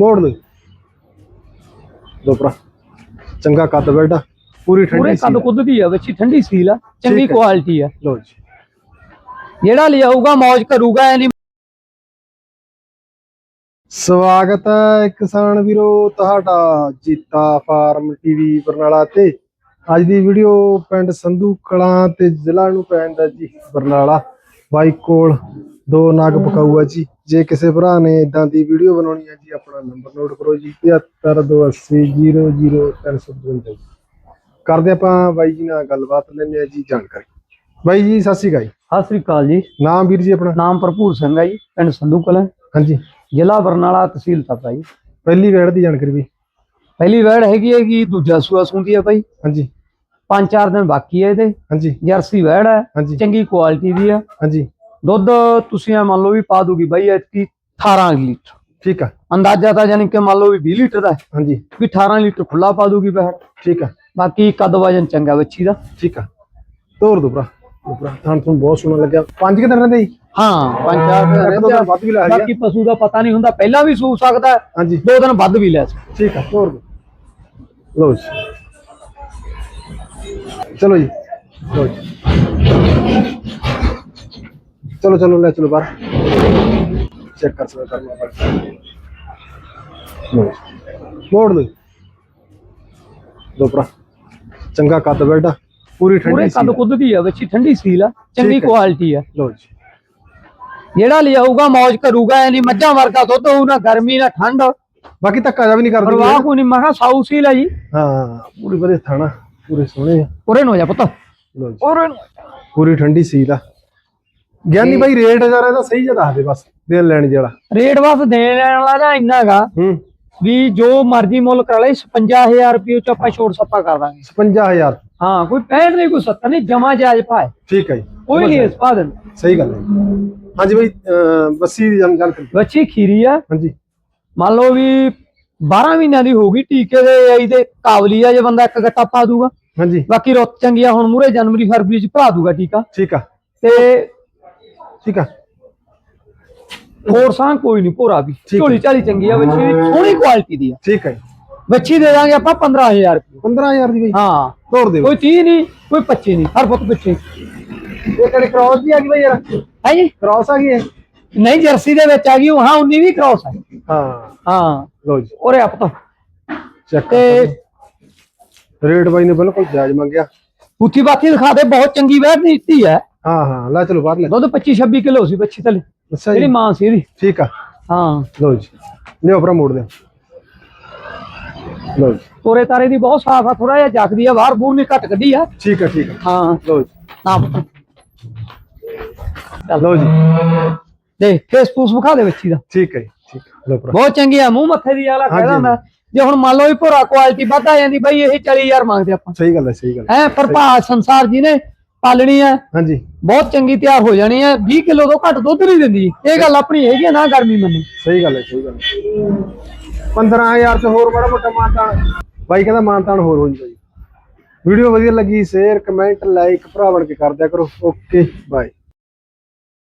ਮੋੜ ਦੇ। ਦੋਪਰਾ ਚੰਗਾ ਕੱਦ ਬੈਠਾ ਪੂਰੀ ਪੂਰੇ ਠੰਡੀ ਕੱਦ ਸੀ ਕੁੱਦ ਦੀ ਆ ਬੱਚੀ ਠੰਡੀ ਸੀਲ ਆ ਚੰਗੀ ਠੀਕ ਹੈ। ਕੁਆਲਿਟੀ ਆ। ਲੋ ਜੀ। ਜਿਹੜਾ ਲਿਆਊਗਾ ਮौज ਕਰੂਗਾ ਐ ਨਹੀਂ ਸਵਾਗਤ ਹੈ ਕਿਸਾਨ ਵੀਰੋ ਤੁਹਾਡਾ ਜੀਤਾ ਫਾਰਮ ਟੀਵੀ ਬਰਨਾਲਾ ਤੇ। ਅੱਜ ਦੀ ਵੀਡੀਓ ਪਿੰਡ ਸੰਧੂ ਕਲਾਂ ਤੇ ਜ਼ਿਲ੍ਹਾ ਨੂੰ ਪੈਂਦਾ ਜੀ ਬਰਨਾਲਾ। ਬਾਈ ਕੋਲ ਦੋ ਨਗ ਪਕਾਊਆ ਜੀ। ਜੇ ਕਿਸੇ ਭਰਾ ਨੇ ਇਦਾਂ ਦੀ ਵੀਡੀਓ ਬਣਾਉਣੀ ਹੈ ਜੀ ਆਪਣਾ ਨੰਬਰ ਨੋਟ ਕਰੋ ਜੀ। 7528000355 ਕਰਦੇ ਆਪਾਂ ਬਾਈ ਜੀ ਨਾਲ ਗੱਲਬਾਤ ਲੈਣੇ ਆ ਜੀ ਜਾਣਕਾਰੀ। ਬਾਈ ਜੀ ਸਤਿ ਸ਼੍ਰੀ ਅਕਾਲ ਜੀ। ਸਤਿ ਸ੍ਰੀ ਅਕਾਲ ਜੀ। ਨਾਮ ਵੀਰ ਜੀ ਆਪਣਾ? ਨਾਮ ਭਰਪੂਰ ਸਿੰਘ ਆ ਜੀ ਪਿੰਡ ਸੰਧੂ ਕਲਾਂ। ਹਾਂਜੀ। ਜ਼ਿਲ੍ਹਾ ਬਰਨਾਲਾ ਤਹਿਸੀਲ ਤਪਾ ਜੀ। ਪਹਿਲੀ ਵੇੜ ਦੀ ਜਾਣਕਾਰੀ ਵੀ। ਪਹਿਲੀ ਵੈੜ ਹੈਗੀ ਹੈਗੀ ਦੂਜਾ ਸੂਆ ਸੁੰਦੀ ਆ ਭਾਈ ਹਾਂਜੀ। ਪੰਜ ਚਾਰ ਦਿਨ ਬਾਕੀ ਹੈ ਇਹਦੇ। ਹਾਂਜੀ। ਜਰਸੀ ਵੈੜ ਹੈ ਹਾਂਜੀ। ਚੰਗੀ ਕੁਆਲਿਟੀ ਦੀ ਆ। ਹਾਂਜੀ। ਦੁੱਧ ਤੁਸੀਂ ਇਹ ਮੰਨ ਲਓ ਵੀ ਪਾ ਦੂਗੀ ਬਾਈ ਐਤਕੀ 18 ਲੀਟਰ। ਠੀਕ ਆ। ਅੰਦਾਜ਼ਾ ਤਾਂ ਯਾਨੀ ਕਿ ਮੰਨ ਲਓ ਵੀ 20 ਲੀਟਰ ਦਾ ਹੈ। ਹਾਂਜੀ। ਵੀ 18 ਲੀਟਰ ਖੁੱਲਾ ਪਾ ਦੂਗੀ ਵੈੜ ਠੀਕ ਆ। ਬਾਕੀ ਕੱਦ ਵਜਨ ਚੰਗਾ ਬੱਚੀ ਦਾ। ਠੀਕ ਆ। ਤੋਰ ਦੋ ਭਰਾ। ਭਰਾ ਤੁਹਾਨੂੰ ਤੁਹਾਨੂੰ ਬਹੁਤ ਸੋਹਣਾ ਲੱਗਿਆ। ਪੰਜ ਕਿ ਦਿਨ ਰਹਿੰਦੇ ਜੀ ਹਾਂ ਪੰਜ ਚਾਰ ਦਿਨ। ਵੱਧ ਵੀ ਲਾ ਬਾਕੀ ਪਸ਼ੂ ਦਾ ਪਤਾ ਨਹੀਂ ਹੁੰਦਾ ਪਹਿਲਾਂ ਵੀ ਸੂ ਸਕਦਾ ਹੈ, ਹਾਂਜੀ। ਦੋ ਦਿਨ ਵੱਧ ਵੀ ਲੈ ਸਕਦਾ। ਠੀਕ ਆ ਤੋਰ ਦੋ। ਲਓ ਜੀ। ਚਲੋ ਜੀ। ਲਓ ਜੀ। ਚਲੋ ਚਲੋ ਲੈ ਚਲੋ ਬਾਹਰ। ਚੈੱਕ ਕਰ ਸਕਦਾ ਕਰਨਾ ਪੜਦਾ। ਮੋੜ ਦੋ ਦੋ ਭਰਾ ਚੰਗਾ ਕੱਦ ਬੈਠਾ ਪੂਰੀ ਠੰਡੀ ਪੂਰੇ ਕੱਦ ਕੁੱਦ ਦੀ ਆ ਬੱਚੀ ਠੰਡੀ ਸੀਲ ਆ ਚੰਗੀ। ਕੁਆਲਿਟੀ ਆ। ਲਓ ਜੀ। ਜਿਹੜਾ ਲਿਆਊਗਾ ਮौज ਕਰੂਗਾ ਨਹੀਂ ਮੱਝਾਂ ਵਰਗਾ ਦੁੱਧ ਹੋਊ ਨਾ ਗਰਮੀ ਨਾ ਠੰਡ। ਬਾਕੀ ਧੱਕਾ ਜਾ ਵੀ ਨਹੀਂ ਕਰਦੀ ਪਰਵਾਹ ਕੋਈ ਨਹੀਂ ਮੈਂ ਕਿਹਾ ਸਾਊ ਸੀਲ ਆ ਜੀ। ਹਾਂ ਪੂਰੀ ਵਧੀਆ ਥਾਣਾ ਪੂਰੇ ਸੋਹਣੇ ਆ। ਉਰੇ ਨੂੰ ਜਾ ਪੁੱਤ। ਲਓ ਜੀ। ਨੂੰ ਪੂਰੀ ਠੰਡੀ ਸੀਲ ਆ। ਗਿਆਨੀ ਬਾਈ ਰੇਟ ਜਰਾ ਇਹਦਾ ਸਹੀ ਜਿਹਾ ਦੱਸ ਦੇ ਬਸ ਦੇਣ ਲੈਣ ਜਿਹੜਾ ਰੇਟ ਬਸ ਦੇਣ ਲੈਣ ਵਾਲਾ ਨਾ ਇੰਨਾਗਾ ਹੂੰ। ਵੀ ਜੋ ਮਰਜ਼ੀ ਮੁੱਲ ਕਰਾ ਲੈ 55000 ਰੁਪਏ ਚ ਆਪਾਂ ਛੋੜ ਸੱਪਾ ਕਰ ਦਾਂਗੇ। 55000 ਹਾਂ ਕੋਈ 65 ਨਹੀਂ ਕੋਈ 70 ਨਹੀਂ ਜਮਾ ਜਾਇਜ਼ ਭਾਏ ਠੀਕ ਹੈ ਜੀ। ਕੋਈ ਨਹੀਂ ਇਸ ਪਾ ਸਹੀ ਗੱਲ ਹੈ ਹਾਂਜੀ ਬਾਈ ਬੱਸੀ ਦੀ ਜਾਣਕਾਰੀ ਕਰੀ ਬੱਚੀ ਖੀਰੀ ਆ। ਹਾਂਜੀ। ਮੰਨ ਲਓ ਵੀ 12 ਮਹੀਨਿਆਂ ਦੀ ਹੋਊਗੀ ਟੀਕੇ ਦੇ ਆਈ ਤੇ ਕਾਬਲੀ ਆ ਜੇ ਬੰਦਾ ਇੱਕ ਗੱਟਾ ਪਾ ਦੂਗਾ। ਹਾਂਜੀ। ਬਾਕੀ ਰੁੱਤ ਚੰਗੀ ਆ ਹੁਣ ਮੂਰੇ ਜਨਵਰੀ ਫਰਵਰੀ ਚ ਭਰਾ ਦੂਗਾ ਟੀਕਾ। ਠੀਕ ਆ। ਤੇ ਠੀਕ ਆ। ਹੋਰ ਸਾਂ ਕੋਈ ਨਹੀਂ ਭੋਰਾ ਵੀ। ਠੀਕ ਹੈ। ਝੋਲੀ ਝਾਲੀ ਚੰਗੀ ਆ ਬੱਚੀ ਸੋਹਣੀ ਕੁਆਲਿਟੀ ਦੀ ਆ। ਠੀਕ ਹੈ। ਬੱਚੀ ਦੇ ਦਾਂਗੇ ਆਪਾਂ 15000 ਰੁਪਏ। 15000 ਦੀ ਬਾਈ? ਹਾਂ। ਤੋੜ ਦੇ ਕੋਈ 30 ਨਹੀਂ ਕੋਈ 25 ਨਹੀਂ ਹਰ ਫੁੱਟ ਪਿੱਛੇ। ਇਹ ਕਿਹੜੇ ਕ੍ਰਾਸ ਦੀ ਆ ਗਈ ਬਾਈ ਯਾਰ? ਹੈ ਜੀ। ਕ੍ਰਾਸ ਆ ਗਈ ਇਹ? ਨਹੀਂ ਜਰਸੀ ਦੇ ਵਿੱਚ ਆ ਗਈ ਉਹ ਹਾਂ 19 ਵੀ ਕ੍ਰਾਸ ਹੈ ਹਾਂ। ਹਾਂ। ਲਓ ਜੀ। ਉਰੇ ਆਪ ਤਾਂ। ਚੈੱਕ ਤੇ ਰੇਟ ਬਾਈ ਨੇ ਬਿਲਕੁਲ ਜਾਇਜ਼ ਮੰਗਿਆ। ਉੱਥੀ ਬਾਕੀ ਦਿਖਾ ਦੇ ਬਹੁਤ ਚੰਗੀ ਵੈਟ ਦਿੱਤੀ ਹੈ। ਹਾਂ ਹਾਂ ਲੈ ਚਲੋ ਬਾਹਰ ਲੈ ਦੁੱਧ 25 26 ਕਿਲੋ ਸੀ ਬੱਚੀ ਥਲੇ ਅੱਛਾ ਜਿਹੜੀ ਮਾਂ ਸੀ ਇਹਦੀ। ਠੀਕ ਆ। ਹਾਂ। ਲਓ ਜੀ। ਲਿਓ ਭਰਾ ਮੋੜ ਦੇ ਲਓ ਜੀ। ਤੋਰੇ ਤਾਰੇ ਦੀ ਬਹੁਤ ਸਾਫ਼ ਆ ਥੋੜਾ ਜਿਹਾ ਜਗਦੀ ਆ ਬਾਹਰ ਬੂਰ ਨਹੀਂ ਘੱਟ ਕੱਢੀ ਆ। ਠੀਕ ਆ ਠੀਕ ਆ। ਹਾਂ। ਲਓ ਜੀ। ਨਾ ਲਓ ਜੀ। ਦੇ ਫੇਸਬੁੱਕ ਵਿਖਾ ਦੇ ਬੱਚੀ ਦਾ ਠੀਕ ਹੈ ਜੀ ਠੀਕ ਆ। ਲਓ ਭਰਾ। ਬਹੁਤ ਚੰਗੀ ਆ ਮੂੰਹ ਮੱਥੇ ਦੀ ਆਲਾ ਹਾਂਜੀ, ਕਹਿਦਾ ਮੈਂ ਜੇ ਹੁਣ ਮੰਨ ਲਓ ਵੀ ਭੋਰਾ ਕੁਆਲਿਟੀ ਵੱਧ ਆ ਜਾਂਦੀ ਬਈ ਇਹ 40000 ਮੰਗਦੇ ਆਪਾਂ। ਸਹੀ ਗੱਲ ਹੈ ਸਹੀ ਗੱਲ ਹੈ ਹੈ ਪਰ ਭਾ ਸੰਸਾਰ ਜੀ ਨੇ ਪਾਲਣੀ ਆ ਹਾਂਜੀ। ਬਹੁਤ ਚੰਗੀ ਤਿਆਰ ਹੋ ਜਾਣੀ ਹੈ। 20 ਕਿਲੋ ਤੋਂ ਘੱਟ ਦੁੱਧ ਨਹੀਂ ਦਿੰਦੀ। ਇਹ ਗੱਲ ਆਪਣੀ ਹੈਗੀ ਆ, ਨਾ ਗਰਮੀ ਮੰਨੀ। ਸਹੀ ਗੱਲ ਹੈ ਸਹੀ ਗੱਲ ਹੈ। 15000 ਚ ਹੋਰ ਬੜਾ ਮੋਟਾ ਮਾਨਤਾਨ ਬਾਈ ਕਹਿੰਦਾ ਮਾਨਤਾਨ ਹੋਰ ਹੋ ਜੀ ਵੀਡੀਓ ਵਧੀਆ ਲੱਗੀ ਸ਼ੇਅਰ ਕਮੈਂਟ ਲਾਈਕ ਭਰਾ ਬਣ ਕੇ ਕਰ ਦਿਆ ਕਰੋ। Okay bye